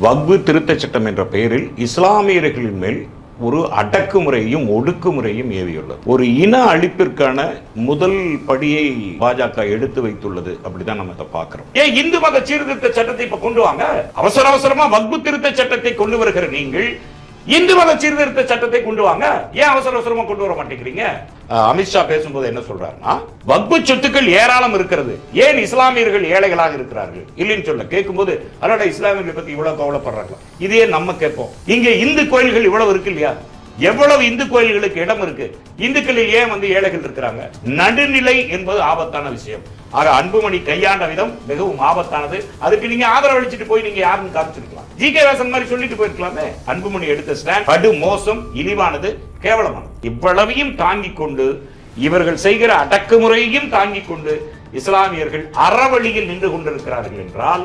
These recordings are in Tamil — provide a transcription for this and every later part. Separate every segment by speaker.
Speaker 1: வக்பு திருத்தச் சட்டம் என்ற பெயரில் இஸ்லாமியர்களின் மேல் ஒரு அடக்குமுறையும் ஒடுக்குமுறையும் ஏவியுள்ளது. ஒரு இன அழிப்பிற்கான முதல் படியை பாஜக எடுத்து வைத்துள்ளது அப்படிதான் நம்ம இதை பார்க்கிறோம். ஏன் இந்து மத சீர்திருத்த சட்டத்தை இப்ப கொண்டு வாங்க? அவசர அவசரமா வக்பு திருத்த சட்டத்தை கொண்டு வருகிற நீங்கள் இந்து மத சீர்திருத்த சட்டத்தை கொண்டு வாங்க. ஏன் அவசர அவசரமா கொண்டு வர மாட்டேங்கிறீங்க? அமித்ஷா பேசும்போது என்ன சொல்றாருன்னா வக்பு சொத்துக்கள் ஏராளம் இருக்கிறது. ஏன் இஸ்லாமியர்கள் ஏழைகளாக இருக்கிறார்கள்? இல்லைன்னு சொல்ல கேட்கும்போது அதோட இஸ்லாமியர்களை பத்தி இவ்வளவு கவலைப்படுறாங்க இதையே நம்ம கேட்போம். இங்க இந்து கோயில்கள் இவ்வளவு இருக்கு இல்லையா? எவ்வளவு இந்து கோயில்களுக்கு இடம் இருக்கு? இந்துக்களில் ஏன் வந்து ஏழைகள் இருக்கிறாங்க? நடுநிலை என்பது ஆபத்தான விஷயம். ஆக அன்புமணி கையாண்ட விதம் மிகவும் ஆபத்தானது. அதுக்கு நீங்க ஆதரவு அளிச்சுட்டு போய் நீங்க யாருன்னு காமிச்சிருக்கலாம். ஜி கே வாசன் மாதிரி சொல்லிட்டு போயிருக்கலாமே? அன்புமணி எடுத்த ஸ்டாண்ட் படு மோசம் இழிவானது கேவலமானது. இவ்வளவையும் தாங்கிக் கொண்டு இவர்கள் செய்கிற அடக்குமுறையையும் தாங்கிக் கொண்டு இஸ்லாமியர்கள் அறவழியில் நின்று கொண்டிருக்கிறார்கள் என்றால்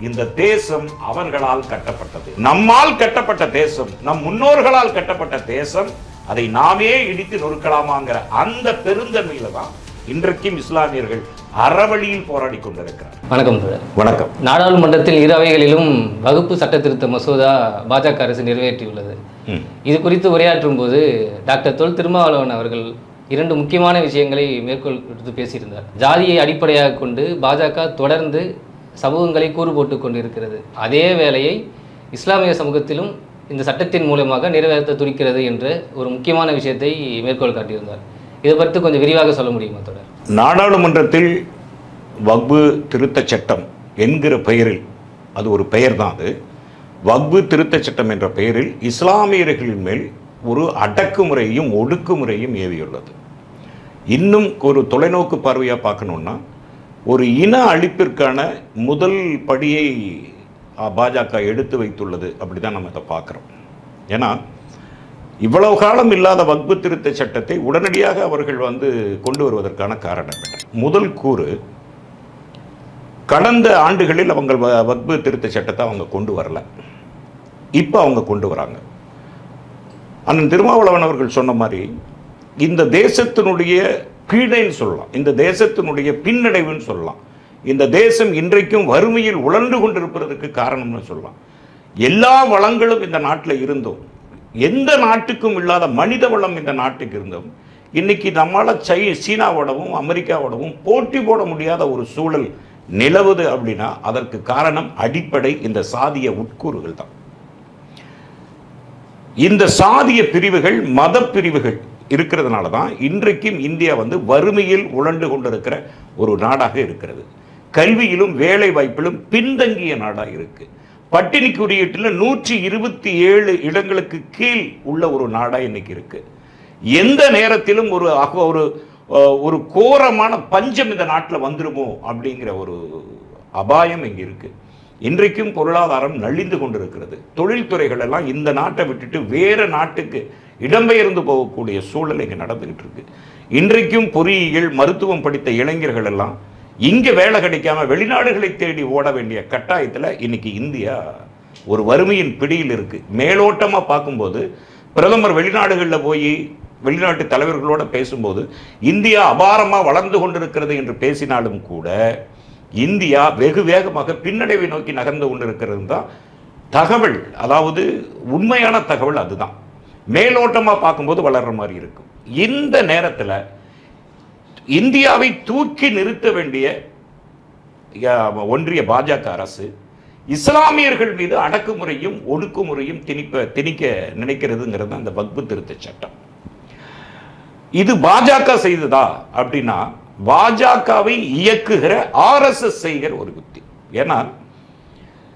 Speaker 1: இந்த தேசம் அவர்களால் கட்டப்பட்டது. நம்மால் கட்டப்பட்ட தேசம் நம் முன்னோர்களால் கட்டப்பட்ட தேசம் அதை நாமே இடித்து நொறுக்கலாமாங்கிற அந்த பெருந்தன்மையில தான் இன்றைக்கும் இஸ்லாமியர்கள் அறவழியில் போராடி கொண்டிருக்கிறார்.
Speaker 2: வணக்கம் சார்
Speaker 1: வணக்கம்.
Speaker 2: நாடாளுமன்றத்தில் இரு அவைகளிலும் வகுப்பு சட்ட திருத்த மசோதா பாஜக அரசு நிறைவேற்றியுள்ளது. இது குறித்து உரையாற்றும் போது டாக்டர் தொல் திருமாவளவன் அவர்கள் இரண்டு முக்கியமான விஷயங்களை மேற்கோள் எடுத்து பேசியிருந்தார். ஜாதியை அடிப்படையாக கொண்டு பாஜக தொடர்ந்து சமூகங்களை கூறு போட்டு கொண்டிருக்கிறது. அதே வேளையை இஸ்லாமிய சமூகத்திலும் இந்த சட்டத்தின் மூலமாக நிறைவேற்ற துடிக்கிறது என்ற ஒரு முக்கியமான விஷயத்தை மேற்கோள் காட்டியிருந்தார். இதை பற்றி கொஞ்சம் விரிவாக சொல்ல முடியுமா தொடர்?
Speaker 1: நாடாளுமன்றத்தில் வக்பு திருத்தச் சட்டம் என்கிற பெயரில் அது ஒரு பெயர் தான் அது வக்பு திருத்தச் சட்டம் என்ற பெயரில் இஸ்லாமியர்களின் மேல் ஒரு அடக்குமுறையும் ஒடுக்குமுறையும் ஏவியுள்ளது. இன்னும் ஒரு தொலைநோக்கு பார்வையாக பார்க்கணுன்னா ஒரு இன அழிப்பிற்கான முதல் படியை பாஜக எடுத்து வைத்துள்ளது அப்படி தான் நம்ம இதை பார்க்குறோம். ஏன்னா இவ்வளவு காலம் இல்லாத வக்பு திருத்த சட்டத்தை உடனடியாக அவர்கள் வந்து கொண்டு வருவதற்கான காரணம் என்ன? முதல் கூறு கடந்த ஆண்டுகளில் அவங்க வ- வக்பு திருத்த சட்டத்தை அவங்க கொண்டு வரல. இப்போ அவங்க கொண்டு வராங்க. அண்ணன் திருமாவளவன் அவர்கள் சொன்ன மாதிரி இந்த தேசத்தினுடைய பீடைன்னு சொல்லலாம். இந்த தேசத்தினுடைய பின்னடைவுன்னு சொல்லலாம். இந்த தேசம் இன்றைக்கும் வறுமையில் உழன்று கொண்டிருப்பதற்கு காரணம்னு சொல்லலாம். எல்லா வளங்களும் இந்த நாட்டில் இருந்தும். எந்த நாட்டுக்கும் இல்லாத மனித வளம் இந்த நாட்டுக்கு இருந்தும் இன்னைக்கு நம்மளால் சை சீனாவோடவும் அமெரிக்காவோடவும் போட்டி போட முடியாத ஒரு சூழல் நிலவுது அப்படின்னா அதற்கு காரணம் அடிப்படை இந்த சாதிய உட்கூறுகள் தான். இந்த சாதிய பிரிவுகள் மத பிரிவுகள் இருக்கிறதுனால தான் இன்றைக்கும் இந்தியா வந்து வறுமையில் உழண்டு கொண்டிருக்கிற ஒரு நாடாக இருக்கிறது. கல்வியிலும் வேலை வாய்ப்பிலும் பின்தங்கிய நாடாக இருக்கு. பட்டினி குறியீட்டில் நூற்றி இருபத்தி ஏழு இடங்களுக்கு கீழ் உள்ள ஒரு நாடாக இன்னைக்கு இருக்கு. எந்த நேரத்திலும் ஒரு ஒரு ஒரு கோரமான பஞ்சம் இந்த நாட்டில் வந்துருமோ அப்படிங்கிற ஒரு அபாயம் இங்கே இருக்கு. இன்றைக்கும் பொருளாதாரம் நலிந்து கொண்டிருக்கிறது. தொழில்துறைகள் எல்லாம் இந்த நாட்டை விட்டுட்டு வேற நாட்டுக்கு இடம்பெயர்ந்து போகக்கூடிய சூழல் இங்கே நடந்துகிட்டு இருக்கு. இன்றைக்கும் பொறியியல் மருத்துவம் படித்த இளைஞர்கள் எல்லாம் இங்க வேலை கிடைக்காம வெளிநாடுகளை தேடி ஓட வேண்டிய கட்டாயத்தில் இன்னைக்கு இந்தியா ஒரு வறுமையின் பிடியில் இருக்கு. மேலோட்டமா பார்க்கும்போது பிரதமர் வெளிநாடுகளில் போய் வெளிநாட்டு தலைவர்களோட பேசும்போது இந்தியா அபாரமாக வளர்ந்து கொண்டிருக்கிறது என்று பேசினாலும் கூட இந்தியா வெகு வேகமாக பின்னடைவை நோக்கி நகர்ந்து கொண்டிருக்கிறது தான் தகவல். அதாவது உண்மையான தகவல் அதுதான். மேலோட்டமாக பார்க்கும்போது வளர்ற மாதிரி இருக்கும். இந்த நேரத்தில் இந்தியாவை தூக்கி நிறுத்த வேண்டிய ஒன்றிய பாஜக அரசு இஸ்லாமியர்கள் மீது அடக்குமுறையும் ஒடுக்குமுறையும் திணிப்ப திணிக்க நினைக்கிறதுங்கிறது அந்த வகுப்பு திருத்த சட்டம். இது பாஜக செய்ததா அப்படின்னா பாஜகவை இயக்குகிற ஆர்எஸ்எஸ் செய்கிற ஒரு யுக்தி ஏன்னா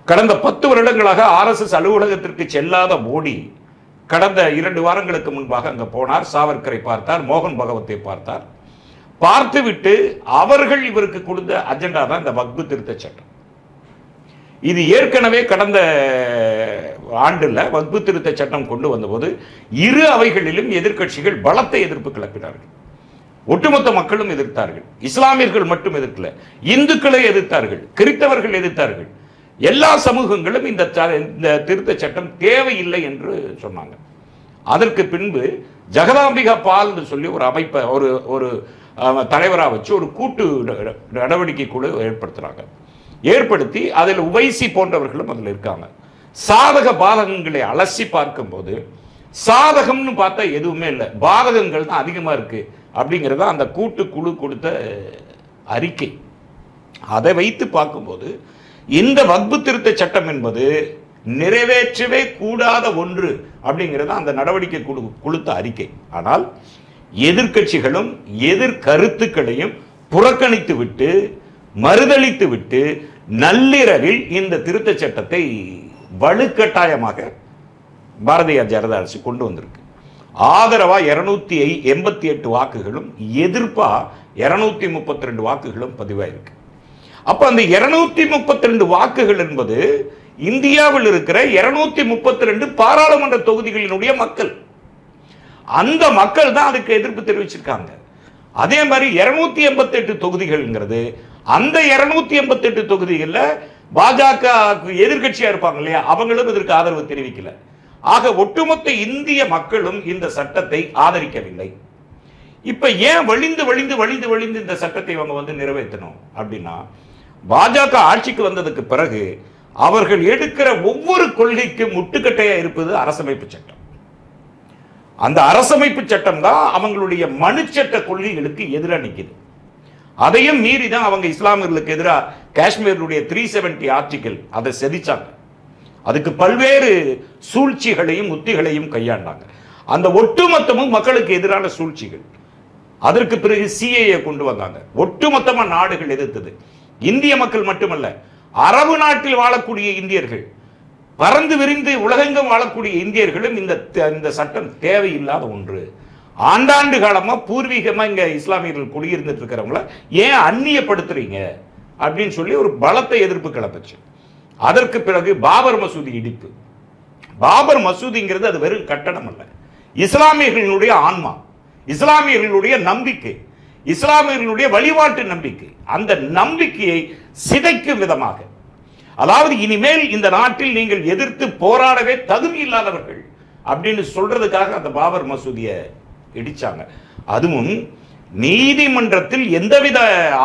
Speaker 1: கடந்த பத்து வருடங்களாக ஆர்எஸ்எஸ் அலுவலகத்திற்கு செல்லாத மோடி கடந்த இரண்டு வாரங்களுக்கு முன்பாக அங்கே போனார் சாவர்கரை பார்த்தார் மோகன் பகவத்தை பார்த்தார். பார்த்துவிட்டு அவர்கள் இவருக்கு கொடுத்த அஜெண்டா தான் இந்த வக்பு திருத்த சட்டம். இது ஏற்கனவே கடந்த ஆண்டுல வக்பு திருத்த சட்டம் கொண்டு வந்தபோது இரு அவைகளிலும் எதிர்க்கட்சிகள் பலத்த எதிர்ப்பு கிளப்பினார்கள். ஒட்டுமொத்த மக்களும் எதிர்த்தார்கள். இஸ்லாமியர்கள் மட்டும் எதிர்க்கல. இந்துக்களை எதிர்த்தார்கள். கிறித்தவர்கள் எதிர்த்தார்கள். எல்லா சமூகங்களும் இந்த இந்த திருத்த சட்டம் தேவையில்லை என்று சொன்னாங்க. அதற்கு பின்பு ஜெகதாம்பிகா பால் சொல்லி ஒரு அமைப்பை ஒரு ஒரு தலைவராக வச்சு ஒரு கூட்டு நடவடிக்கை குழு ஏற்படுத்துகிறாங்க ஏற்படுத்தி அதில் உவைசி போன்றவர்களும் அதில் இருக்காங்க. சாதக பாதகங்களை அலசி பார்க்கும்போது சாதகம்னு பார்த்தா எதுவுமே இல்லை. பாதகங்கள் தான் அதிகமாக இருக்குது அப்படிங்கிறது அந்த கூட்டு குழு கொடுத்த அறிக்கை. அதை வைத்து பார்க்கும்போது இந்த வக்பு திருத்த சட்டம் என்பது நிறைவேற்றவே கூடாத ஒன்று அப்படிங்கிறது அந்த நடவடிக்கை குழு கொடுத்த அறிக்கை. ஆனால் எதிர்க்கட்சிகளும் எதிர் கருத்துக்களையும் புறக்கணித்து விட்டு மறுதளித்து விட்டு நள்ளிரவில் இந்த திருத்த சட்டத்தை வலுக்கட்டாயமாக பாரதிய ஜனதா அரசு கொண்டு வந்திருக்கு. ஆதரவா இருநூத்தி எண்பத்தி எட்டு வாக்குகளும் எதிர்ப்பா இருநூத்தி முப்பத்தி ரெண்டு வாக்குகளும் பதிவாயிருக்கு. அப்ப அந்த இருநூத்தி முப்பத்தி ரெண்டு வாக்குகள் என்பது இந்தியாவில் இருக்கிற இருநூத்தி முப்பத்தி ரெண்டு பாராளுமன்ற தொகுதிகளினுடைய மக்கள் அந்த மக்கள் தான் அதுக்கு எதிர்ப்பு தெரிவிச்சிருக்காங்க. அதே மாதிரி இருநூத்தி எண்பத்தெட்டு தொகுதிகள்ங்கிறது அந்த இருநூத்தி எண்பத்தெட்டு தொகுதிகளில் பாஜக எதிர்கட்சியாக இருப்பாங்க இல்லையா? அவங்களும் இதற்கு ஆதரவு தெரிவிக்கல. ஆக ஒட்டுமொத்த இந்திய மக்களும் இந்த சட்டத்தை ஆதரிக்கவில்லை. இப்ப ஏன் வழிந்து வழிந்து வழிந்து வழிந்து இந்த சட்டத்தை அவங்க வந்து நிறைவேற்றணும் அப்படின்னா பாஜக ஆட்சிக்கு வந்ததுக்கு பிறகு அவர்கள் எடுக்கிற ஒவ்வொரு கொள்கைக்கும் முட்டுக்கட்டையா இருப்பது அரசமைப்பு சட்டம். அந்த அரசமைப்பு சட்டம் தான் அவங்களுடைய மனுச்சட்ட கொள்கைகளுக்கு எதிராக நிற்குது அதையும் மீறி தான் அவங்க இஸ்லாமியர்களுக்கு எதிராக காஷ்மீருடைய த்ரீ செவன்டி ஆர்டிக்கல் அதை செதிச்சாங்க அதுக்கு பல்வேறு சூழ்ச்சிகளையும் உத்திகளையும் கையாண்டாங்க. அந்த ஒட்டுமொத்தமும் மக்களுக்கு எதிரான சூழ்ச்சிகள். அதற்கு பிறகு சிஏஏ கொண்டு வந்தாங்க. ஒட்டுமொத்தமாக நாடுகள் எதிர்த்தது. இந்திய மக்கள் மட்டுமல்ல அரபு நாட்டில் வாழக்கூடிய இந்தியர்கள் பறந்து விரிந்து உலகெங்கும் வாழக்கூடிய இந்தியர்களும் இந்த இந்த சட்டம் தேவையில்லாத ஒன்று. ஆண்டாண்டு காலமாக பூர்வீகமாக இங்கே இஸ்லாமியர்கள் குடியிருந்துட்டு இருக்கிறவங்கள ஏன் அந்நியப்படுத்துறீங்க? அப்படின்னு சொல்லி ஒரு பலத்த எதிர்ப்பு கிளப்பிச்சு. அதற்கு பிறகு பாபர் மசூதி இடிப்பு. பாபர் மசூதிங்கிறது அது வெறும் கட்டணம் அல்ல. இஸ்லாமியர்களுடைய ஆன்மா இஸ்லாமியர்களுடைய நம்பிக்கை இஸ்லாமியர்களுடைய வழிபாட்டு நம்பிக்கை அந்த நம்பிக்கையை சிதைக்கும் விதமாக அதாவது இனிமேல் இந்த நாட்டில் நீங்கள் எதிர்த்து போராடவே தகுதி இல்லாதவர்கள் அப்படின்னு சொல்றதுக்காக அந்த பாபர் மசூதியை இடிச்சாங்க. அதுவும் நீதிமன்றத்தில் எந்தவித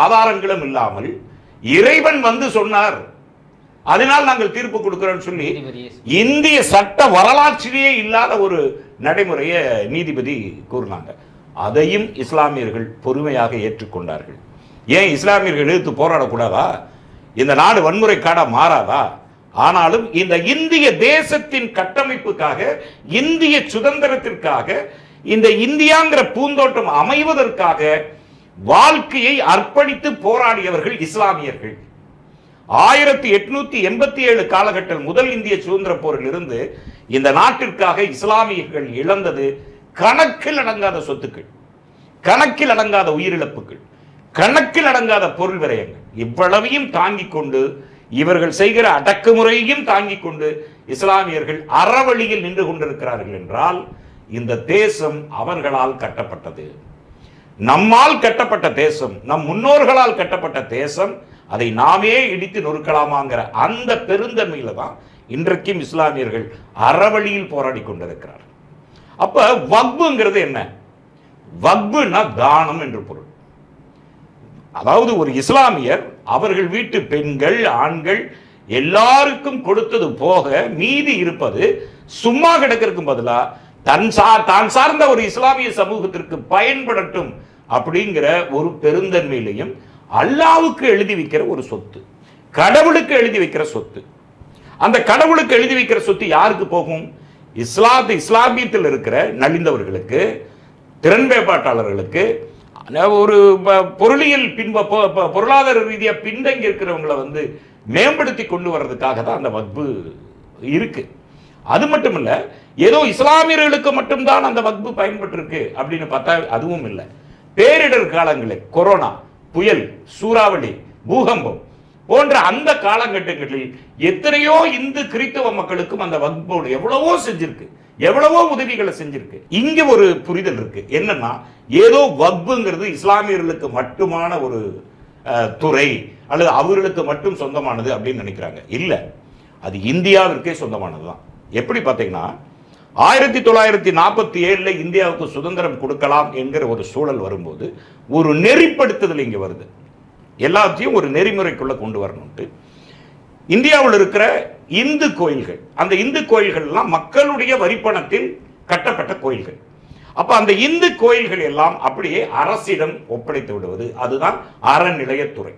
Speaker 1: ஆதாரங்களும் இல்லாமல் இறைவன் வந்து சொன்னார். அதனால் நாங்கள் தீர்ப்பு கொடுக்கிறோம்னு சொல்லி இந்திய சட்ட வரலாற்றிலேயே இல்லாத ஒரு நடைமுறையை நீதிபதி கூறினாங்க. அதையும் இஸ்லாமியர்கள் பொறுமையாக ஏற்றுக்கொண்டார்கள். ஏன் இஸ்லாமியர்கள் எதிர்த்து போராடக்கூடாதா? இந்த நாடு வன்முறை காடா மாறாதா? ஆனாலும் இந்த இந்திய தேசத்தின் கட்டமைப்புக்காக இந்திய சுதந்திரத்திற்காக இந்த இந்தியாங்கிற பூந்தோட்டம் அமைவதற்காக வாழ்க்கையை அர்ப்பணித்து போராடியவர்கள் இஸ்லாமியர்கள். ஆயிரத்தி எட்நூத்தி எண்பத்தி ஏழு காலகட்டம் முதல் இந்திய சுதந்திர போரில் இருந்து இந்த நாட்டிற்காக இஸ்லாமியர்கள் இழந்தது கணக்கில் அடங்காத சொத்துக்கள் கணக்கில் அடங்காத உயிரிழப்புகள் கணக்கில் அடங்காத பொருள் விரயங்கள். இவ்வளவையும் தாங்கிக் கொண்டு இவர்கள் செய்கிற அடக்குமுறையையும் தாங்கிக் கொண்டு இஸ்லாமியர்கள் அறவழியில் நின்று கொண்டிருக்கிறார்கள் என்றால் இந்த தேசம் அவர்களால் கட்டப்பட்டது. நம்மால் கட்டப்பட்ட தேசம் நம் முன்னோர்களால் கட்டப்பட்ட தேசம் அதை நாமே இடித்து நொறுக்கலாமாங்கிற அந்த பெருந்தன்மையில தான் இன்றைக்கும் இஸ்லாமியர்கள் அறவழியில் போராடி கொண்டிருக்கிறார் அப்ப வக்புங்கிறது என்ன? வக்புனா தானம் என்று பொருள். அதாவது ஒரு இஸ்லாமியர் அவர்கள் வீட்டு பெண்கள் ஆண்கள் எல்லாருக்கும் கொடுத்தது போக மீதி இருப்பது சும்மா கிடக்கிறதுக்கு பதிலா தன் சார் தான் சார்ந்த ஒரு இஸ்லாமிய சமூகத்திற்கு பயன்படட்டும் அப்படிங்கிற ஒரு பெருந்தன்மையிலையும் அல்லாவுக்கு எழுதி வைக்கிற ஒரு சொத்து கடவுளுக்கு எழுதி வைக்கிற சொத்து. அந்த கடவுளுக்கு எழுதி வைக்கிற சொத்து யாருக்கு போகும்? இஸ்லாத்து இஸ்லாமியத்தில் இருக்கிற நலிந்தவர்களுக்கு திறன் மேம்பாட்டாளர்களுக்கு ஒரு ப- பொருளியல் பின்ப பொருளாதார ரீதியாக பின்தங்கி இருக்கிறவங்களை வந்து மேம்படுத்தி கொண்டு வர்றதுக்காக தான் அந்த வக்பு இருக்கு. அது மட்டும் இல்லை ஏதோ இஸ்லாமியர்களுக்கு மட்டும்தான் அந்த வக்பு பயன்பட்டிருக்கு அப்படின்னு பார்த்தா அதுவும் இல்லை. பேரிடர் காலங்களில் கொரோனா புயல் சூறாவளி பூகம்பம் போன்ற அந்த காலகட்டங்களில் எத்தனையோ இந்து கிறித்தவ மக்களுக்கும் அந்த வக்போடு எவ்வளவோ செஞ்சிருக்கு. எவ்வளவோ உதவிகளை செஞ்சிருக்கு. இங்க ஒரு புரிதல் இருக்கு. என்னன்னா ஏதோ வக்புங்கிறது இஸ்லாமியர்களுக்கு மட்டுமான ஒரு துறை அல்லது அவர்களுக்கு மட்டும் சொந்தமானது அப்படின்னு நினைக்கிறாங்க. இல்லை. அது இந்தியாவிற்கே சொந்தமானதுதான். எப்படி பார்த்தீங்கன்னா ஆயிரத்தி தொள்ளாயிரத்தி நாற்பத்தி ஏழில் இந்தியாவுக்கு சுதந்திரம் கொடுக்கலாம் என்கிற ஒரு சூழல் வரும்போது ஒரு நெறிப்படுத்துதல் இங்கே வருது. எல்லாத்தையும் ஒரு நெறிமுறைக்குள்ளே கொண்டு வரணும்ட்டு இந்தியாவில் இருக்கிற இந்து கோயில்கள். அந்த இந்து கோயில்கள் எல்லாம் மக்களுடைய வரிப்பணத்தில் கட்டப்பட்ட கோயில்கள். அப்ப அந்த இந்து கோயில்கள் எல்லாம் அப்படியே அரசிடம் ஒப்படைத்து விடுவது. அதுதான் அறநிலையத்துறை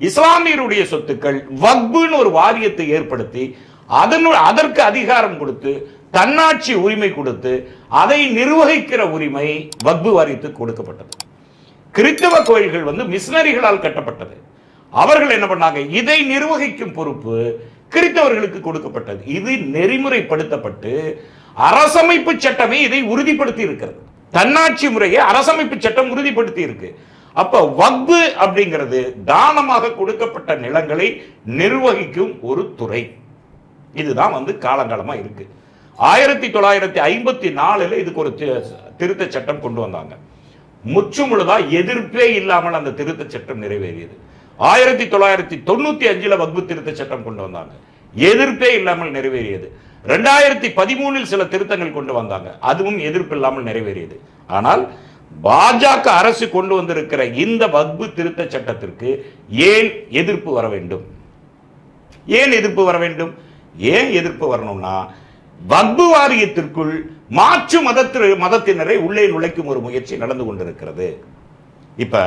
Speaker 1: இஸ்லாமியருடைய சொத்துக்கள் வக்புன்னு ஒரு வாரியத்தை ஏற்படுத்தி அதனுடைய அதற்கு அதிகாரம் கொடுத்து தன்னாட்சி உரிமை கொடுத்து அதை நிர்வகிக்கிற உரிமை வக்பு வாரியத்துக்கு கொடுக்கப்பட்டது. கிறிஸ்தவ கோயில்கள் வந்து மிஷினரிகளால் கட்டப்பட்டது. அவர்கள் என்ன பண்ணாங்க? இதை நிர்வகிக்கும் பொறுப்பு கிறித்தவர்களுக்கு கொடுக்கப்பட்டது. இது நெறிமுறைப்படுத்தப்பட்டு அரசமைப்பு சட்டமே இதை உறுதிப்படுத்தி இருக்கிறது. தன்னாட்சி முறையை அரசமைப்பு சட்டம் உறுதிப்படுத்தி இருக்கு. அப்ப வக்பு அப்படிங்கிறது தானமாக கொடுக்கப்பட்ட நிலங்களை நிர்வகிக்கும் ஒரு துறை. இதுதான் வந்து காலங்காலமா இருக்கு. ஆயிரத்தி தொள்ளாயிரத்தி ஐம்பத்தி நாலுல இதுக்கு ஒரு திருத்த சட்டம் கொண்டு வந்தாங்க. முற்றுமுழுதா எதிர்ப்பே இல்லாமல் அந்த திருத்த சட்டம் நிறைவேறியது. ஆயிரத்தி தொள்ளாயிரத்தி தொண்ணூத்தி அஞ்சுல வகுப்பு திருத்த சட்டம் கொண்டு வந்தாங்க. எதிர்ப்பே இல்லாமல் நிறைவேறியது. ரெண்டாயிரத்தி பதிமூணில் சில திருத்தங்கள் கொண்டு வந்தாங்க. அதுவும் எதிர்ப்பு இல்லாமல் நிறைவேறியது. ஆனால் பாஜக அரசு கொண்டு வந்திருக்கிற இந்த வக்பு திருத்த சட்டத்திற்கு ஏன் எதிர்ப்பு வர வேண்டும்? ஏன் எதிர்ப்பு வர வேண்டும்? ஏன் எதிர்ப்பு வரணும்னா வக்பு வாரியத்திற்குள் மாற்று மதத்திற்கு மதத்தினரை உள்ளே நுழைக்கும் ஒரு முயற்சி நடந்து கொண்டிருக்கிறது. இப்ப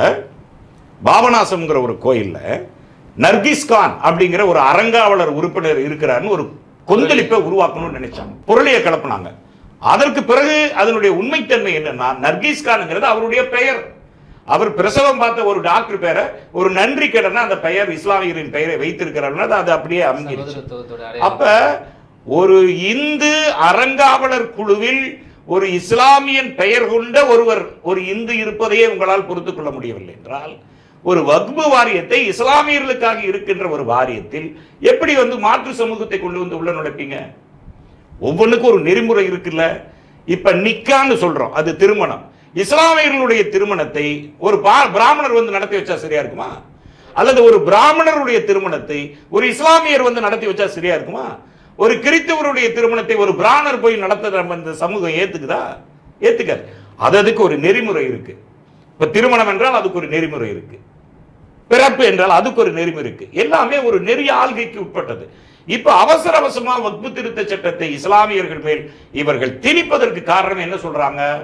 Speaker 1: பாபநாசம்ங்கிற ஒரு கோயில்ல நர்கிஸ் கான் அப்படிங்கிற ஒரு அறங்காவலர் உறுப்பினர் இருக்கிறாருன்னு ஒரு கொந்தளிப்பை உருவாக்கணும்னு நினைச்சாங்க. பொருளைய கலப்புனாங்க அதற்கு பிறகு அதனுடைய உண்மைத்தன்மை என்னன்னா நர்கிஸ் கான்ங்கிறது அவருடைய பெயர். அவர் பிரசவம் பார்த்த ஒரு டாக்டர் பேரை ஒரு நன்றி கடனா அந்த பெயர் இஸ்லாமியரின் பெயரை வைத்திருக்கிறார் அது அப்படியே அமைஞ்சிருச்சு. அப்ப ஒரு இந்து அறங்காவலர் குழுவில் ஒரு இஸ்லாமியன் பெயர் கொண்ட ஒருவர் ஒரு இந்து இருப்பதையே உங்களால் பொறுத்துக் கொள்ள முடியவில்லை என்றால் ஒரு வக்பு வாரியத்தை இஸ்லாமியர்களுக்காக இருக்கின்ற ஒரு வாரியத்தில் எப்படி வந்து மாற்று சமூகத்தை கொண்டு வந்து உள்ள நுழைப்பீங்க? ஒவ்வொன்றுக்கும் ஒரு நெறிமுறை இருக்குல்ல? இப்ப நிக்கான்னு சொல்றோம். அது திருமணம். இஸ்லாமியர்களுடைய திருமணத்தை ஒரு பா- பிராமணர் வந்து நடத்தி வச்சா சரியா இருக்குமா? அல்லது ஒரு பிராமணருடைய திருமணத்தை ஒரு இஸ்லாமியர் வந்து நடத்தி வச்சா சரியா இருக்குமா? ஒரு கிறித்தவருடைய திருமணத்தை ஒரு பிராமணர் போய் நடத்த இந்த சமூகம் ஏத்துக்குதா? ஏத்துக்காது. அது அதுக்கு ஒரு நெறிமுறை இருக்கு. இப்ப திருமணம் என்றால் அதுக்கு ஒரு நெறிமுறை இருக்கு. பிறப்பு என்றால் அதுக்கு ஒரு நெறிமுறை இருக்கு. எல்லாமே ஒரு நெறி ஆள்கைக்கு உட்பட்டது. இப்ப அவசர அவசரமா வக்பு திருத்த சட்டத்தை இஸ்லாமியர்கள் மேல் இவர்கள் திணிப்பதற்கு காரணம் என்ன சொல்றாங்க?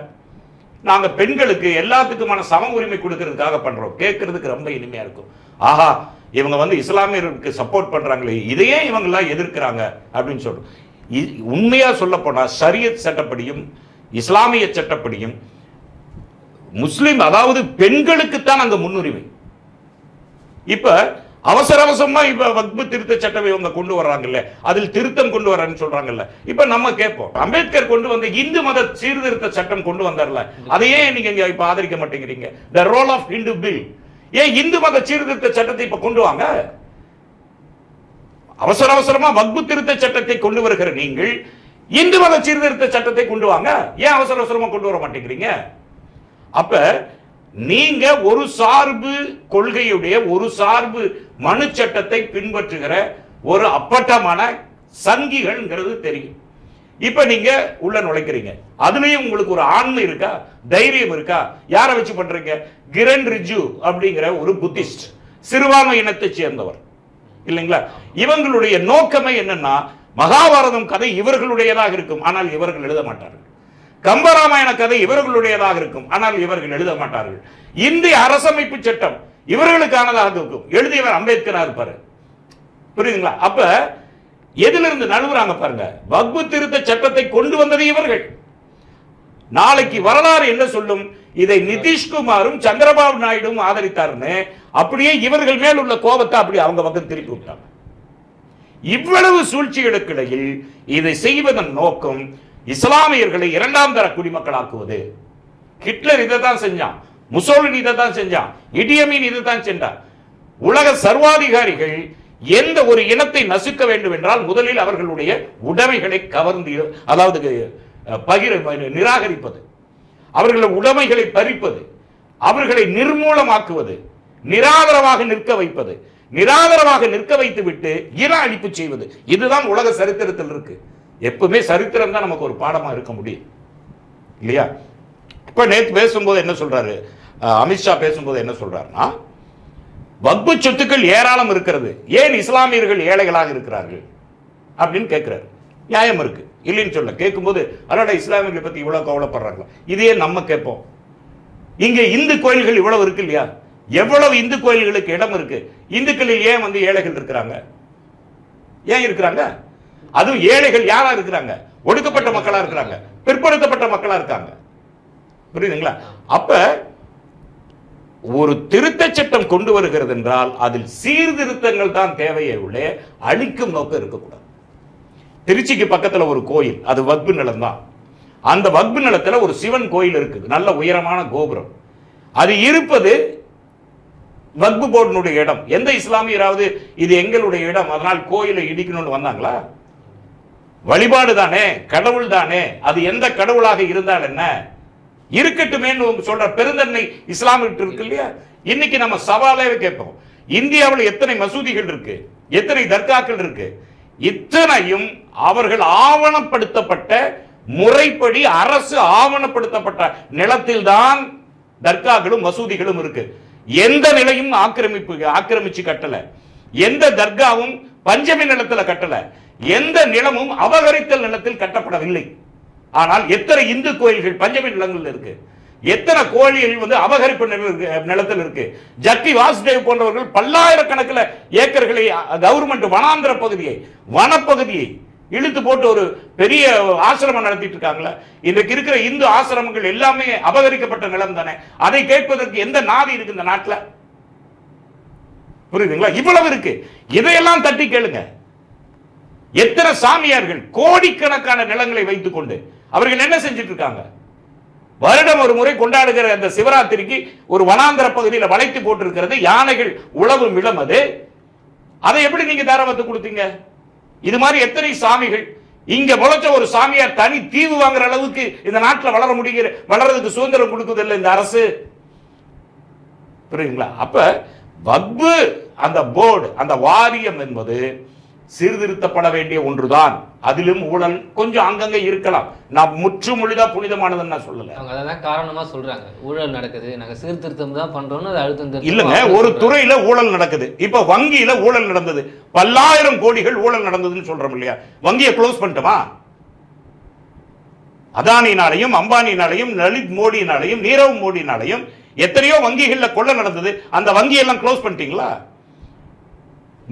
Speaker 1: நாங்க பெண்களுக்கு எல்லாத்துக்குமான சம உரிமை கொடுக்கறதுக்காக பண்றோம். கேட்கறதுக்கு ரொம்ப இனிமையா இருக்கும். ஆஹா இவங்க வந்து இஸ்லாமியர்களுக்கு சப்போர்ட் பண்றாங்களே இதையே இவங்க எல்லாம் எதிர்க்கிறாங்க அப்படின்னு சொல்றோம். இ- உண்மையா சொல்ல போனா சரியத் சட்டப்படியும் இஸ்லாமிய சட்டப்படியும் முஸ்லீம் அதாவது பெண்களுக்குத்தான் அங்க முன்னுரிமை. இப்ப அவசர அவசரமா இப்ப வக்பு திருத்த சட்டம் இவங்க கொண்டு வர்றாங்கல்ல. அதில் திருத்தம் கொண்டு வர்றான்னு சொல்றாங்கல்ல. இப்ப நம்ம கேட்போம். அம்பேத்கர் கொண்டு வந்த இந்து மத சீர்திருத்த சட்டம் கொண்டு வந்தார்ல. அதையே நீங்க இங்க இப்ப ஆதரிக்க மாட்டேங்கிறீங்க. The role of Hindu bill ஏன் இந்து மத சீர்திருத்த சட்டத்தை இப்ப கொண்டு வாங்க? அவசர அவசரமா வக்பு திருத்த சட்டத்தை கொண்டு வருகிற நீங்கள் இந்து மத சீர்திருத்த சட்டத்தை கொண்டு வாங்க. ஏன் அவசர அவசரமா கொண்டு வர மாட்டேங்கிறீங்க? அப்ப நீங்க ஒரு சார்பு கொள்கையுடைய ஒரு சார்பு மனு சட்டத்தை பின்பற்றுகிற ஒரு அப்பட்டமான சங்கிகள்ங்கிறது தெரியும். இப்ப நீங்க உள்ள நுழைக்கிறீங்க. அதுலயும் உங்களுக்கு ஒரு ஆண்மை இருக்கா? தைரியம் இருக்கா? யாரை வச்சு பண்றீங்க? கிரண் ரிஜு அப்படிங்கிற ஒரு புத்திஸ்ட் சிறுபான்மை இனத்தை சேர்ந்தவர். இல்லைங்களா? இவங்களுடைய நோக்கமே என்னன்னா மகாபாரதம் கதை இவர்களுடையதாக இருக்கும். ஆனால் இவர்கள் எழுத மாட்டார்கள். கம்பராமாயண கதை இவர்களுடையதாக இருக்கும். ஆனால் இவர்கள் எழுத மாட்டார்கள். இந்திய அரசமைப்பு சட்டம் இவர்களுக்கானதாக இருக்கும். எழுதியவர் அம்பேத்கரா இருப்பாரு. புரியுதுங்களா? அப்ப எதிலிருந்து நழுவுறாங்க பாருங்க. வக்பு திருத்த சட்டத்தை கொண்டு வந்தது இவர்கள். நாளைக்கு வரலாறு என்ன சொல்லும்? இதை நிதிஷ்குமாரும் சந்திரபாபு நாயுடும் ஆதரித்தாருன்னு அப்படியே இவர்கள் மேல் உள்ள கோபத்தை அப்படி அவங்க பக்கம் திருப்பி விட்டாங்க. இவ்வளவு சூழ்ச்சிகளுக்கிடையில் இதை செய்வதன் நோக்கம் இஸ்லாமியர்களை இரண்டாம் தர குடிமக்களாக்குவது. ஹிட்லர் இதை தான் செஞ்சான். முசோலின் இதை தான் செஞ்சான். இடியமீன் இதை தான் செஞ்சார் உலக சர்வாதிகாரிகள் எந்த ஒரு இனத்தை நசுக்க வேண்டும் என்றால் முதலில் அவர்களுடைய உடைமைகளை கவர்ந்து அதாவது பகிர நிராகரிப்பது. அவர்கள் உடைமைகளை பறிப்பது. அவர்களை நிர்மூலமாக்குவது. நிராதரவாக நிற்க வைப்பது. நிராதரவாக நிற்க வைத்துவிட்டு இன அழிப்பு செய்வது. இதுதான் உலக சரித்திரத்தில் இருக்கு. எப்பவுமே சரித்திரம் தான் நமக்கு ஒரு பாடமாக இருக்க முடியும். இல்லையா? இப்போ நேற்று பேசும்போது என்ன சொல்கிறாரு அமித்ஷா பேசும்போது என்ன சொல்கிறாருன்னா வக்பு சொத்துக்கள் ஏராளம் இருக்கிறது. ஏன் இஸ்லாமியர்கள் ஏழைகளாக இருக்கிறார்கள்? அப்படின்னு கேட்குறாரு நியாயம் இருக்கு. இல்லைன்னு சொல்ல. கேட்கும்போது அடடா இஸ்லாமியர்களை பற்றி இவ்வளோ கவலைப்படுறாங்களா? இதையே நம்ம கேட்போம். இங்கே இந்து கோயில்கள் இவ்வளவு இருக்கு இல்லையா? எவ்வளவு இந்து கோயில்களுக்கு இடம் இருக்கு? இந்துக்களில் ஏன் வந்து ஏழைகள் இருக்கிறாங்க? ஏன் இருக்கிறாங்க? அதுவும் ஏழைகள் யாரா இருக்கிறாங்க? ஒடுக்கப்பட்ட மக்களா இருக்கிறாங்க. பிற்படுத்தப்பட்ட மக்களா இருக்காங்க. புரியுதுங்களா? அப்ப ஒரு திருத்த சட்டம் கொண்டு வருகிறது என்றால் அதில் சீர்திருத்தங்கள் தான் தேவையே உள்ளே அழிக்கும் நோக்கம் இருக்கக்கூடாது. திருச்சிக்கு பக்கத்துல ஒரு கோயில் அது வக்பு நிலம் தான். அந்த வக்பு நிலத்துல ஒரு சிவன் கோயில் இருக்குது நல்ல உயரமான கோபுரம். அது இருப்பது வக்பு போர்டினுடைய இடம். எந்த இஸ்லாமியராவது இது எங்களுடைய இடம் அதனால் கோயிலை இடிக்கணும்னு வந்தாங்களா? வழிபாடு தானே கடவுள் தானே அது எந்த கடவுளாக இருந்தால் என்ன? இருக்கட்டுமேன்னு உங்க சொல்ற பெருந்தன்மை இஸ்லாமிட்டு இருக்கு இல்லையா? இன்னைக்கு நம்ம சவாலே கேட்போம். இந்தியாவில் எத்தனை மசூதிகள் இருக்கு? எத்தனை தர்காக்கள் இருக்கு? இத்தனையும் அவர்கள் ஆவணப்படுத்தப்பட்ட முறைப்படி அரசு ஆவணப்படுத்தப்பட்ட நிலத்தில் தான் தர்காக்களும் மசூதிகளும் இருக்கு. எந்த நிலையும் ஆக்கிரமிப்பு ஆக்கிரமிச்சு கட்டல. எந்த தர்காவும் பஞ்சமி நிலத்துல கட்டல. எந்த நிலமும் அபகரித்தல் நிலத்தில் கட்டப்படவில்லை. ஆனால் எத்தனை இந்து கோயில்கள் பஞ்சமி நிலங்களில் இருக்கு. எத்தனை கோழிகள் வந்து அபகரிப்பு இருக்கு- நிலத்தில் இருக்கு. ஜக்கி வாசுதேவ் போன்றவர்கள் பல்லாயிரக்கணக்கில் ஏக்கர்களை கவர்மெண்ட் வனாந்திர பகுதியை வனப்பகுதியை இழுத்து போட்டு ஒரு பெரிய ஆசிரமம் நடத்திட்டு இருக்காங்களே. இன்றைக்கு இருக்கிற இந்து ஆசிரமங்கள் எல்லாமே அபகரிக்கப்பட்ட நிலம் தானே. அதை கேட்பதற்கு எந்த நாதி இருக்கு இந்த நாட்டில்? புரியுதுங்களா? இவ்வளவு இருக்கு. இதையெல்லாம் தட்டி கேளுங்க. எத்தனை சாமியார்கள் கோடிக்கணக்கான நிலங்களை வைத்துக் கொண்டு அவர்கள் என்ன செஞ்சிட்டு இருக்காங்க வருடம் ஒரு முறை கொண்டாடுகிற அந்த சிவராத்திரிக்கு ஒரு வனாந்தர பகுதியில் வளைத்து போட்டிருக்கிறது யானைகள் உழவும் இடம் அது. அதை எப்படி நீங்க தாராபத்து கொடுத்தீங்க? இது மாதிரி எத்தனை சாமிகள் இங்க முளைச்ச ஒரு சாமியார் தனி தீவு வாங்குற அளவுக்கு இந்த நாட்டில் வளர முடிகிற வளர்றதுக்கு சுதந்திரம் கொடுக்குதில்லை இந்த அரசு? புரியுங்களா அப்ப வக்பு அந்த போர்டு அந்த வாரியம் என்பது சீர்திருத்தப்பட வேண்டிய ஒன்றுதான். அதிலும் ஊழல் கொஞ்சம் அங்கங்க இருக்கலாம். நான் முற்று முழுதா புனிதமானதுன்னு நான் சொல்லல.
Speaker 2: அவங்க அதை தான் காரணமா சொல்றாங்க. ஊழல் நடக்குது. நாங்க சீர்திருத்தம் தான் பண்றோம்னு அது அழுத்தம்
Speaker 1: இல்லங்க ஒரு. துறையில ஊழல் நடக்குது. இப்ப வங்கியில ஊழல் நடந்தது. பல்லாயிரம் கோடிகள் ஊழல் நடந்ததுன்னு சொல்றோம் இல்லையா? வங்கியை க்ளோஸ் பண்ணிட்டோமா? அதானினாலையும் அம்பானினாலையும் லலித் மோடினாலையும் நீரவ் மோடினாலையும் எத்தனையோ வங்கிகள்ல கொள்ள நடந்தது. அந்த வங்கியெல்லாம் க்ளோஸ் பண்ணிட்டீங்களா?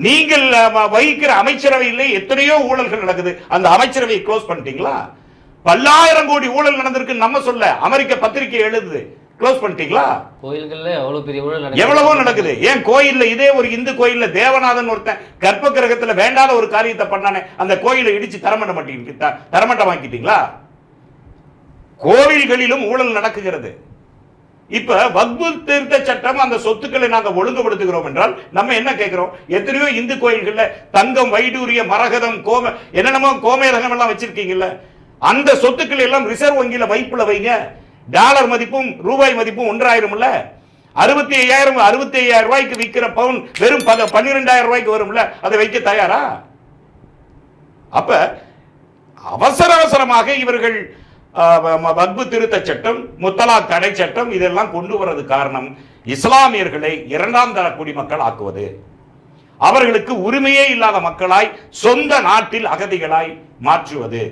Speaker 1: நீங்கள் வகிக்கிற அமைச்சரவையில் எத்தனையோ ஊழல்கள் நடக்குது. அந்த அமைச்சரவையை க்ளோஸ் பண்ணிட்டீங்களா? பல்லாயிரம் கோடி ஊழல் நடந்திருக்கு நம்ம சொல்ல அமெரிக்க பத்திரிகை எழுதுது. க்ளோஸ் பண்ணிட்டீங்களா?
Speaker 2: கோயில்கள்ல எவ்வளவு பெரிய ஊழல் நடக்குது?
Speaker 1: எவ்வளவோ நடக்குது. ஏன் கோயில்ல இதே ஒரு இந்து கோயில்ல தேவநாதன் ஒருத்தன் கர்ப்ப கிரகத்துல வேண்டாத ஒரு காரியத்தை பண்ணானே அந்த கோயிலை இடிச்சு தரமட்ட மாட்டீங்க தரமட்டமாக்கிட்டீங்களா கோவில்களிலும் ஊழல் நடக்குகிறது. இப்ப வக்பு திருத்த சட்டம் அந்த சொத்துக்களை நாங்க ஒழுங்குபடுத்துகிறோம் என்றால் நம்ம என்ன கேட்கிறோம் எத்தனையோ இந்து கோயில்கள்ல தங்கம் வைடூரிய மரகதம் கோம என்னென்னமோ கோமேதகம் எல்லாம் வச்சிருக்கீங்கல்ல. அந்த சொத்துக்களை எல்லாம் ரிசர்வ் வங்கியில வைப்புல வைங்க. டாலர் மதிப்பும் ரூபாய் மதிப்பும் ஒன்றாயிரும்ல. அறுபத்தி ஐயாயிரம் அறுபத்தி ஐயாயிரம் ரூபாய்க்கு விற்கிற பவுன் வெறும் பன்னிரெண்டாயிரம் ரூபாய்க்கு வரும்ல. அதை வைக்க தயாரா? அப்ப அவசர அவசரமாக இவர்கள் வக்பு திருத்த சட்டம் முத்தலாக் தடை சட்டம் இதெல்லாம் கொண்டு வர்றது காரணம் இஸ்லாமியர்களை இரண்டாம் தர குடிமக்கள் ஆக்குவது. அவர்களுக்கு உரிமையே இல்லாத மக்களாய் சொந்த நாட்டில் அகதிகளாய் மாற்றுவது.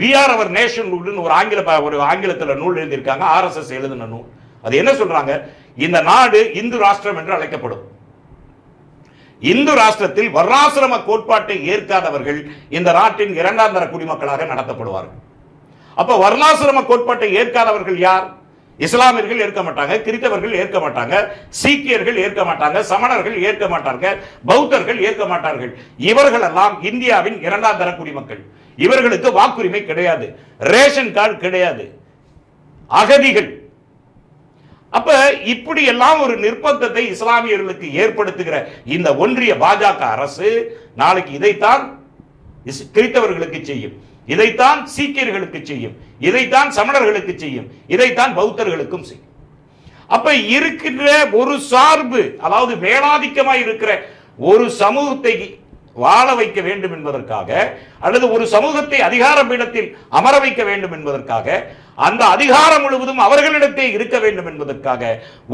Speaker 1: வி ஆர் அவர் நேஷன் ஒரு ஆங்கில ஒரு ஆங்கிலத்தில் நூல் எழுதியிருக்காங்க ஆர்எஸ்எஸ் எழுதின நூல். அது என்ன சொல்றாங்க? இந்த நாடு இந்து ராஷ்டிரம் என்று அழைக்கப்படும். இந்து ராஷ்டிரத்தில் வர்ணாசிரம கோட்பாட்டை ஏற்காதவர்கள் இந்த நாட்டின் இரண்டாம் தர குடிமக்களாக நடத்தப்படுவார்கள். அப்ப வர்ணாசிரம கோட்பாட்டை ஏற்காதவர்கள் யார்? இஸ்லாமியர்கள் ஏற்க மாட்டாங்க கிறித்தவர்கள் ஏற்க மாட்டாங்க சீக்கியர்கள் ஏற்க மாட்டாங்க சமணர்கள் ஏற்க மாட்டாங்க பௌத்தர்கள் ஏற்க மாட்டார்கள். இவர்கள் எல்லாம் இந்தியாவின் இரண்டாம் தர குடிமக்கள். இவர்களுக்கு வாக்குரிமை கிடையாது ரேஷன் கார்டு கிடையாது அகதிகள். அப்ப இப்படி எல்லாம் ஒரு நிர்பந்தத்தை இஸ்லாமியர்களுக்கு ஏற்படுத்துகிற இந்த ஒன்றிய பாஜக அரசு நாளைக்கு இதைத்தான் கிறித்தவர்களுக்கு செய்யும். இதைத்தான் சீக்கியர்களுக்கு செய்யும். இதைத்தான் சமணர்களுக்கு செய்யும். இதைத்தான் பௌத்தர்களுக்கும் செய்யும். அப்ப இருக்கின்ற ஒரு சார்பு அதாவது மேலாதிக்கமாய் இருக்கிற ஒரு சமூகத்தை வாழ வைக்க வேண்டும் என்பதற்காக அல்லது ஒரு சமூகத்தை அதிகார பீடத்தில் அமர வைக்க வேண்டும் என்பதற்காக அந்த அதிகாரம் முழுவதும் அவர்களிடத்தே இருக்க வேண்டும் என்பதற்காக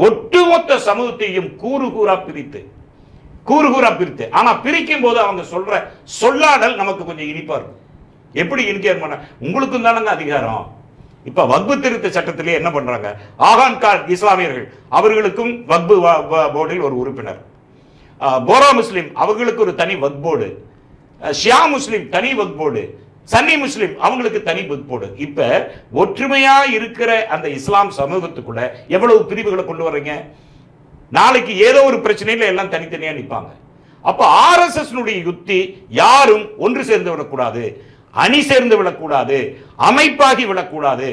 Speaker 1: ஒட்டுமொத்த சமூகத்தையும் கூறு கூறா பிரித்து கூறு கூறா பிரித்து. ஆனா பிரிக்கும் போது அவங்க சொல்ற சொல்லாடல் நமக்கு கொஞ்சம் இனிப்பா இருக்கும். எப்படி இன்கேர் பண்ண? உங்களுக்கும் தானங்க அதிகாரம். இப்ப வக்பு திருத்த சட்டத்திலே என்ன பண்றாங்க? ஆகான் கான் இஸ்லாமியர்கள் அவர்களுக்கும் வக்பு வ- போர்டில் ஒரு உறுப்பினர். போரா முஸ்லிம் அவர்களுக்கு ஒரு தனி வக் போர்டு. ஷியா முஸ்லிம் தனி வக் போர்டு. சன்னி முஸ்லிம் அவங்களுக்கு தனி வக் போர்டு. இப்ப ஒற்றுமையா இருக்கிற அந்த இஸ்லாம் சமூகத்துக்குள்ள எவ்வளவு பிரிவுகளை கொண்டு வர்றீங்க? நாளைக்கு ஏதோ ஒரு பிரச்சனையில எல்லாம் தனித்தனியா நிற்பாங்க அப்ப ஆர்எஸ்எஸ் யுக்தி யாரும் ஒன்று சேர்ந்து விடக்கூடாது. அணி சேர்ந்து விடக்கூடாது அமைப்பாகி விடக்கூடாது.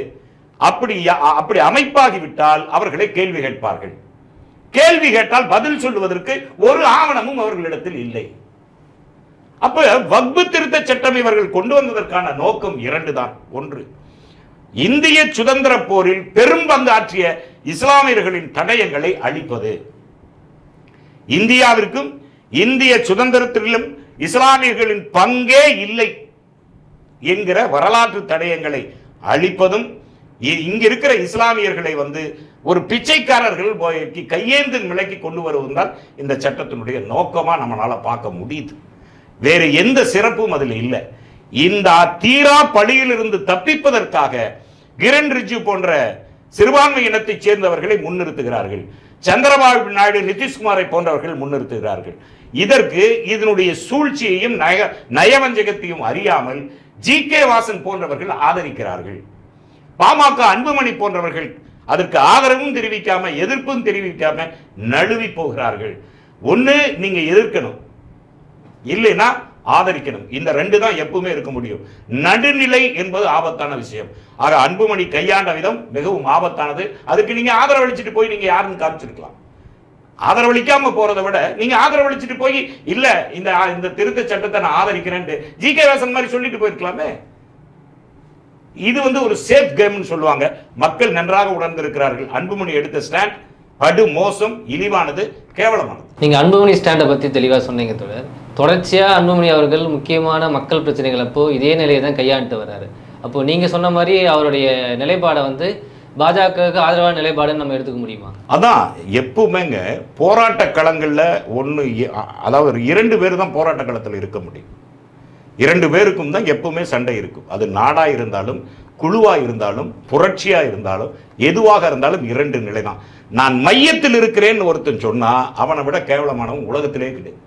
Speaker 1: அப்படி அப்படி அமைப்பாகி விட்டால் அவர்களை கேள்வி கேட்பார்கள். கேள்வி கேட்டால் பதில் சொல்லுவதற்கு ஒரு ஆவணமும் அவர்களிடத்தில் இல்லை. அப்ப வக்பு திருத்த சட்டம் இவர்கள் கொண்டு வந்ததற்கான நோக்கம் இரண்டு தான் ஒன்று இந்திய சுதந்திர போரில் பெரும் பங்காற்றிய இஸ்லாமியர்களின் தடயங்களை அழிப்பது. இந்தியாவிற்கும் இந்திய சுதந்திரத்திலும் இஸ்லாமியர்களின் பங்கே இல்லை. என்கிற வரலாற்று தடயங்களை அழிப்பதும் இ- இங்க இருக்கிற இஸ்லாமியர்களை வந்து ஒரு பிச்சைக்காரர்கள் கையேந்து நிலைக்கு கொண்டு வருவதும் தான் இந்த சட்டத்தினுடைய நோக்கமா நம்மளால பார்க்க முடியுது. வேறு எந்த சிறப்பும் அதில் இல்லை. இந்த தீரா பழியிலிருந்து தப்பிப்பதற்காக கிரண் ரிஜு போன்ற சிறுபான்மை இனத்தைச் சேர்ந்தவர்களை முன்னிறுத்துகிறார்கள். சந்திரபாபு நாயுடு நிதிஷ்குமாரை போன்றவர்கள் முன்னிறுத்துகிறார்கள். இதற்கு இதனுடைய சூழ்ச்சியையும் நய நயவஞ்சகத்தையும் அறியாமல் ஜி கே வாசன் போன்றவர்கள் ஆதரிக்கிறார்கள். பாமக அன்புமணி போன்றவர்கள் அதற்கு ஆதரவும் தெரிவிக்காம எதிர்ப்பும் தெரிவிக்காம நழுவி போகிறார்கள். ஒண்ணு நீங்க எதிர்க்கணும். இல்லைன்னா ஆதரிக்கணும். இந்த ரெண்டு தான் எப்பவுமே இருக்க முடியும். நடுநிலை என்பது ஆபத்தான விஷயம். ஆக அன்புமணி கையாண்ட விதம் மிகவும் ஆபத்தானது. அதுக்கு நீங்க ஆதரவளிச்சுட்டு போய் நீங்க யாருன்னு காமிச்சிருக்கலாம். ஆதரவளிக்காம போறதை விட நீங்க ஆதரவளிச்சுட்டு போய் இல்ல இந்த இந்த திருத்த சட்டத்தை நான் ஆதரிக்கிறேன்ட்டு ஜி கே வாசன் மாதிரி சொல்லிட்டு போயிருக்கலாமே? இது வந்து ஒரு சேஃப் கேம்னு சொல்லுவாங்க. மக்கள் நன்றாக உணர்ந்திருக்கிறார்கள். அன்புமணி எடுத்த ஸ்டாண்ட் படு மோசம் இழிவானது கேவலமானது.
Speaker 2: நீங்க அன்புமணி ஸ்டாண்டை பத்தி தெளிவா சொன்னீங்க தொடர் தொடர்ச்சியா அன்புமணி அவர்கள் முக்கியமான மக்கள் பிரச்சனைகள் அப்போ இதே நிலையை தான் கையாண்டுட்டு வர்றாரு. அப்போ நீங்க சொன்ன மாதிரி அவருடைய நிலைப்பாடை வந்து பாஜகவுக்கு ஆதரவான நிலைப்பாடுன்னு நம்ம எடுத்துக்க முடியுமா?
Speaker 1: அதான் எப்பவுமேங்க போராட்ட களங்களில் ஒன்று அதாவது இரண்டு பேர் தான் போராட்ட களத்தில் இருக்க முடியும். இரண்டு பேருக்கும் தான் எப்பவுமே சண்டை இருக்கும். அது நாடா இருந்தாலும் குழுவா இருந்தாலும் புரட்சியா இருந்தாலும் எதுவாக இருந்தாலும் இரண்டு நிலை தான். நான் மையத்தில் இருக்கிறேன்னு ஒருத்தன் சொன்னா அவனை விட கேவலமானவன் உலகத்திலே கிடையாது.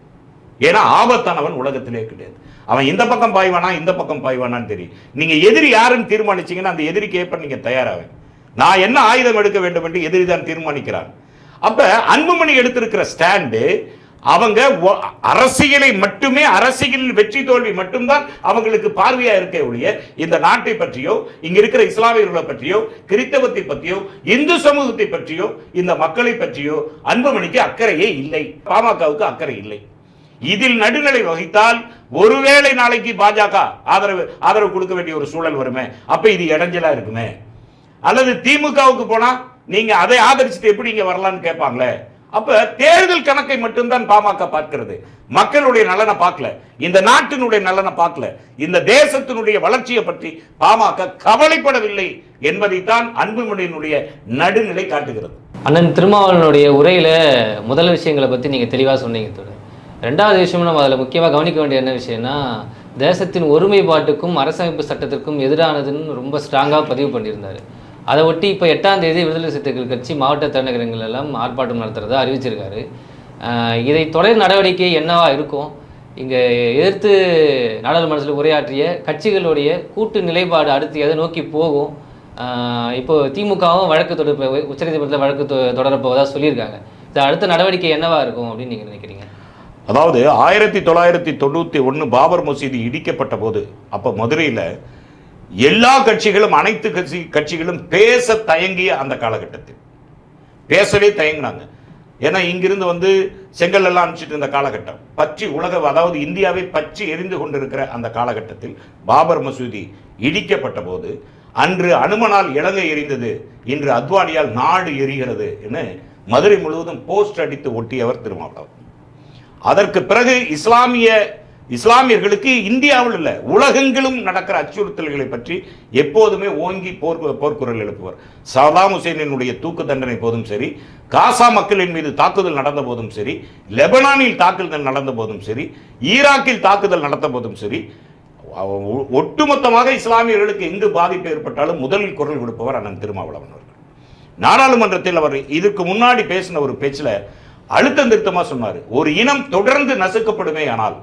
Speaker 1: ஏன்னா ஆபத்தானவன் உலகத்திலே கிடையாது. அவன் இந்த பக்கம் பாய்வானா இந்த பக்கம் பாய்வானான்னு தெரியும். நீங்க எதிரி யாருன்னு தீர்மானிச்சீங்கன்னா அந்த எதிரிக்கு ஏற்ப நீங்க தயாராவேன் நான் என்ன ஆயுதம் எடுக்க வேண்டும் என்று எதிரி தான் தீர்மானிக்கிறான் அப்ப அன்புமணி எடுத்திருக்கிற ஸ்டாண்டு அவங்க அரசியலை மட்டுமே அரசியலில் வெற்றி தோல்வி மட்டும்தான் அவங்களுக்கு பார்வையா இருக்க ஒழிய இந்த நாட்டை பற்றியோ இங்க இருக்கிற இஸ்லாமியர்களை பற்றியோ கிறித்தவத்தை பற்றியோ இந்து சமூகத்தை பற்றியோ இந்த மக்களை பற்றியோ அன்புமணிக்கு அக்கறையே இல்லை. பாமகவுக்கு அக்கறை இல்லை. இதில் நடுநிலை வகித்தால் ஒருவேளை நாளைக்கு பாஜக ஆதரவு ஆதரவு கொடுக்க வேண்டிய ஒரு சூழல் வருமே. அப்ப இது இடைஞ்சலா இருக்குமே. அல்லது திமுகவுக்கு போனா நீங்க அதை ஆதரிச்சுட்டு எப்படி இங்க வரலாம்னு கேட்பாங்களே? அப்ப தேர்தல் கணக்கை மட்டும்தான் பாமக பார்க்கிறது. மக்களுடைய நலனை பார்க்கல. இந்த நாட்டினுடைய நலனை பார்க்கல. இந்த தேசத்தினுடைய வளர்ச்சியை பற்றி பாமக கவலைப்படவில்லை என்பதைத்தான் அன்புமணியினுடைய நடுநிலை காட்டுகிறது.
Speaker 2: அண்ணன் திருமாவளனுடைய உரையில முதல் விஷயங்களை பத்தி நீங்க தெளிவா சொன்னீங்க தொடர் ரெண்டாவது விஷயம் நம்ம அதில் முக்கியமாக கவனிக்க வேண்டிய என்ன விஷயம்னா தேசத்தின் ஒருமைப்பாட்டுக்கும் அரசமைப்பு சட்டத்திற்கும் எதிரானதுன்னு ரொம்ப ஸ்ட்ராங்காக பதிவு பண்ணியிருந்தாரு. அதை ஒட்டி இப்போ எட்டாம் தேதி விடுதலை சிறுத்தைகள் கட்சி மாவட்ட தலைநகரங்கள் எல்லாம் ஆர்ப்பாட்டம் நடத்துறதா அறிவிச்சிருக்காரு. இதை தொடர் நடவடிக்கை என்னவா இருக்கும்? இங்கே எதிர்த்து நாடாளுமன்றத்தில் உரையாற்றிய கட்சிகளுடைய கூட்டு நிலைப்பாடு அடுத்து எதை நோக்கி போகும்? இப்போ திமுகவும் வழக்கு தொடர்பு உச்சநீதிமன்றத்தில் வழக்கு தொ- சொல்லியிருக்காங்க. இது அடுத்த நடவடிக்கை என்னவா இருக்கும் அப்படின்னு நீங்கள் நினைக்கிறீங்க?
Speaker 1: அதாவது ஆயிரத்தி தொள்ளாயிரத்தி தொண்ணூற்றி ஒன்று பாபர் மசூதி இடிக்கப்பட்ட போது அப்போ மதுரையில் எல்லா கட்சிகளும் அனைத்து கட்சி கட்சிகளும் பேச தயங்கிய அந்த காலகட்டத்தில். பேசவே தயங்கினாங்க. ஏன்னா இங்கிருந்து வந்து செங்கல் எல்லாம் அனுப்பிச்சிட்டு இருந்த காலகட்டம். பற்றி உலக அதாவது இந்தியாவை பற்றி எரிந்து கொண்டிருக்கிற அந்த காலகட்டத்தில் பாபர் மசூதி இடிக்கப்பட்ட போது அன்று அனுமனால் இலங்கை எரிந்தது இன்று அத்வானியால் நாடு எரிகிறது என மதுரை முழுவதும் போஸ்ட் அடித்து ஒட்டியவர் திருமாவளவன். அதற்கு பிறகு இஸ்லாமிய இஸ்லாமியர்களுக்கு இந்தியாவில் இல்லை உலகெங்கிலும் நடக்கிற அச்சுறுத்தல்களை பற்றி எப்போதுமே ஓங்கி போர் போர்க்குரல் எழுப்புவார். சதாம் ஹுசேனினுடைய தூக்கு தண்டனை போதும் சரி காசா மக்களின் மீது தாக்குதல் நடந்த போதும் சரி லெபனானில் தாக்குதல் நடந்த போதும் சரி ஈராக்கில் தாக்குதல் நடந்த போதும் சரி ஒ- ஒட்டுமொத்தமாக இஸ்லாமியர்களுக்கு எங்கு பாதிப்பு ஏற்பட்டாலும் முதலில் குரல் கொடுப்பவர் அண்ணன் திருமாவளவன் அவர்கள். நாடாளுமன்றத்தில் அவர் இதுக்கு முன்னாடி பேசின ஒரு பேச்சில் அழுத்தம் திருத்தமாக சொன்னார். ஒரு இனம் தொடர்ந்து நசுக்கப்படுமே ஆனால்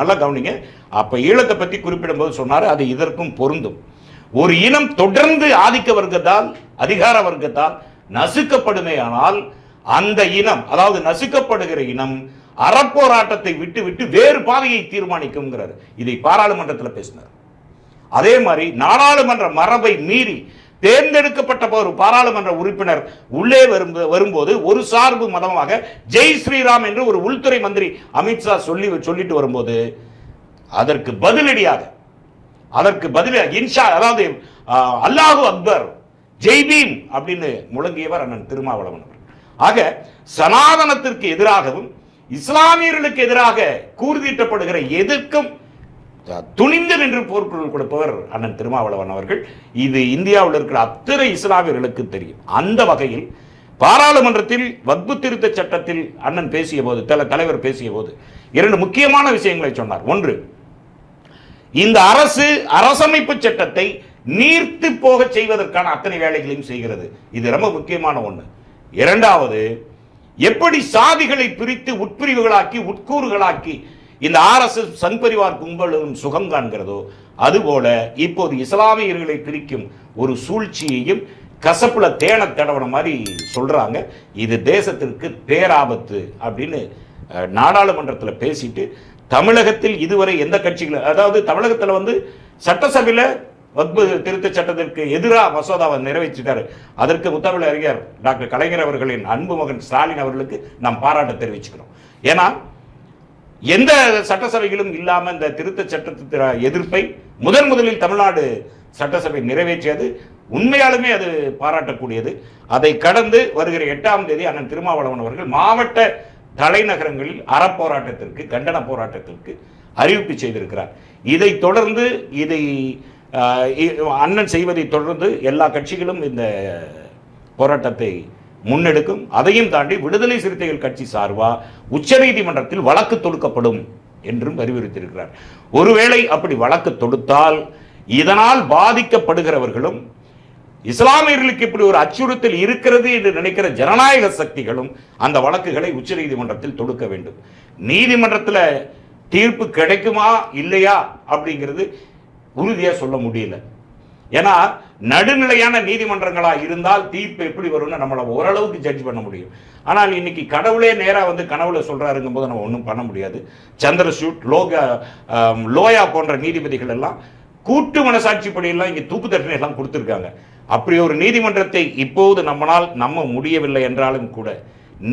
Speaker 1: நல்லா கவனிங்க. அப்போ ஈழத்தை பத்தி குறிப்பிடும்போது சொன்னாரு அது இதற்கும் பொருந்தும். ஒரு இனம் தொடர்ந்து ஆதிக்க வர்க்கத்தால் அதிகார வர்க்கத்தால் நசுக்கப்படுமே ஆனால் அந்த இனம் அதாவது நசுக்கப்படுகிற இனம் அறப்போராட்டத்தை விட்டு விட்டு வேறு பாதையை தீர்மானிக்கும்ங்கிறார். இதை பாராளுமன்றத்தில் பேசினார். அதே மாதிரி நாடாளுமன்ற மரபை மீறி தேர்ந்தெடுக்கப்பட்ட ஒரு பாராளுமன்ற உறுப்பினர் உள்ளே வரும் வரும்போது ஒரு சார்பு மதமாக ஜெய் ஸ்ரீராம் என்று ஒரு உள்துறை மந்திரி அமித்ஷா சொல்லி சொல்லிட்டு வரும்போது அதற்கு பதிலடியாக அதற்கு பதிலாக இன்ஷா அதாவது அல்லாஹு அக்பர் ஜெய் பீம் அப்படின்னு முழங்கியவர் அண்ணன் திருமாவளவன் அவர் ஆக சனாதனத்திற்கு எதிராகவும் இஸ்லாமியர்களுக்கு எதிராக கூர்தீட்டப்படுகிற எதற்கும் துணிந்து நின்று போர்க்குரல் கொடுப்பவர் அண்ணன் திருமாவளவன் அவர்கள். இது இந்தியாவில் இருக்கிற அத்தனை இஸ்லாமியர்களுக்கு தெரியும். அந்த வகையில் பாராளுமன்றத்தில் வக்பு திருத்த சட்டத்தில் அண்ணன் பேசிய போது தல- தலைவர் பேசிய போது இரண்டு முக்கியமான விஷயங்களை சொன்னார். ஒன்று இந்த அரசு அரசமைப்பு சட்டத்தை நீர்த்து போக செய்வதற்கான அத்தனை வேலைகளையும் செய்கிறது. இது ரொம்ப முக்கியமான ஒண்ணு. இரண்டாவது எப்படி சாதிகளை பிரித்து உட்பிரிவுகளாக்கி உட்கூறுகளாக்கி இந்த ஆர்எஸ்எஸ் சங்பரிவார் கும்பலும் சுகம் காண்கிறதோ அதுபோல இப்போது இஸ்லாமியர்களை பிரிக்கும் ஒரு சூழ்ச்சியையும் கசப்புல தேன தடவன மாதிரி சொல்றாங்க. இது தேசத்திற்கு பேராபத்து அப்படின்னு நாடாளுமன்றத்தில் பேசிட்டு தமிழகத்தில் இதுவரை எந்த கட்சிகளும் அதாவது தமிழகத்தில் வந்து சட்டசபையில் வக்பு திருத்த சட்டத்திற்கு எதிராக மசோதாவை நிறைவேற்றிட்டாரு. அதற்கு முத்தமிழ் அறிஞர் டாக்டர் கலைஞர் அவர்களின் அன்பு மகன் ஸ்டாலின் அவர்களுக்கு நாம் பாராட்ட தெரிவிச்சுக்கிறோம். ஏன்னா எந்த சட்டசபைகளும் இல்லாமல் இந்த திருத்த சட்டத்திற்கு எதிர்ப்பை முதன் முதலில் தமிழ்நாடு சட்டசபை நிறைவேற்றியது. உண்மையாலுமே அது பாராட்டக்கூடியது. அதை கடந்து வருகிற எட்டாம் தேதி அண்ணன் திருமாவளவன் அவர்கள் மாவட்ட தலைநகரங்களில் அறப்போராட்டத்திற்கு கண்டன போராட்டத்திற்கு அறிவிப்பு செய்திருக்கிறார். இதை தொடர்ந்து இதை அண்ணன் செய்வதை தொடர்ந்து எல்லா கட்சிகளும் இந்த போராட்டத்தை முன்னெடுக்கும். அதையும் தாண்டி விடுதலை சிறுத்தைகள் கட்சி சார்பா உச்சநீதிமன்றத்தில் வழக்கு தொடுக்கப்படும் என்றும் அறிவுறுத்தியிருக்கிறார். ஒருவேளை அப்படி வழக்கு தொடுத்தால் இதனால் பாதிக்கப்படுகிறவர்களும் இஸ்லாமியர்களுக்கு இப்படி ஒரு அச்சுறுத்தல் இருக்கிறது என்று நினைக்கிற ஜனநாயக சக்திகளும் அந்த வழக்குகளை உச்சநீதிமன்றத்தில் தொடுக்க வேண்டும். நீதிமன்றத்தில் தீர்ப்பு கிடைக்குமா இல்லையா அப்படிங்கிறது உறுதியா சொல்ல முடியல. ஏன்னா நடுநிலையான நீதிமன்றங்களாக இருந்தால் தீர்ப்பு எப்படி வரும்னு நம்மளை ஓரளவுக்கு ஜட்ஜ் பண்ண முடியும். ஆனால் இன்னைக்கு கடவுளே நேராக வந்து கனவுல சொல்கிறாருங்கும் போது நம்ம ஒன்றும் பண்ண முடியாது. சந்திரசூட் லோகா லோயா போன்ற நீதிபதிகள் எல்லாம் கூட்டு மனசாட்சிப்படியெல்லாம் இங்கே தூக்கு தண்டனை எல்லாம் கொடுத்துருக்காங்க. அப்படி ஒரு நீதிமன்றத்தை இப்போது நம்மளால் நம்ப முடியவில்லை என்றாலும் கூட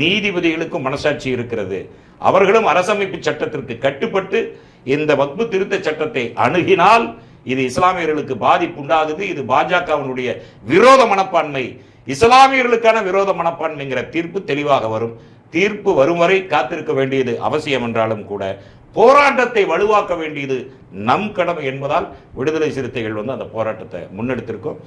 Speaker 1: நீதிபதிகளுக்கும் மனசாட்சி இருக்கிறது. அவர்களும் அரசமைப்பு சட்டத்திற்கு கட்டுப்பட்டு இந்த வக்பு திருத்த சட்டத்தை அணுகினால் இது இஸ்லாமியர்களுக்கு பாதிப்பு உண்டாகுது. இது பாஜகவினுடைய விரோத மனப்பான்மை. இஸ்லாமியர்களுக்கான விரோத மனப்பான்மைங்கிற தீர்ப்பு தெளிவாக வரும். தீர்ப்பு வரும் வரை காத்திருக்க வேண்டியது அவசியம் என்றாலும் கூட போராட்டத்தை வலுவாக்க வேண்டியது நம் கடமை என்பதால் விடுதலை சிறுத்தைகள் வந்து அந்த போராட்டத்தை முன்னெடுத்திருக்கோம்.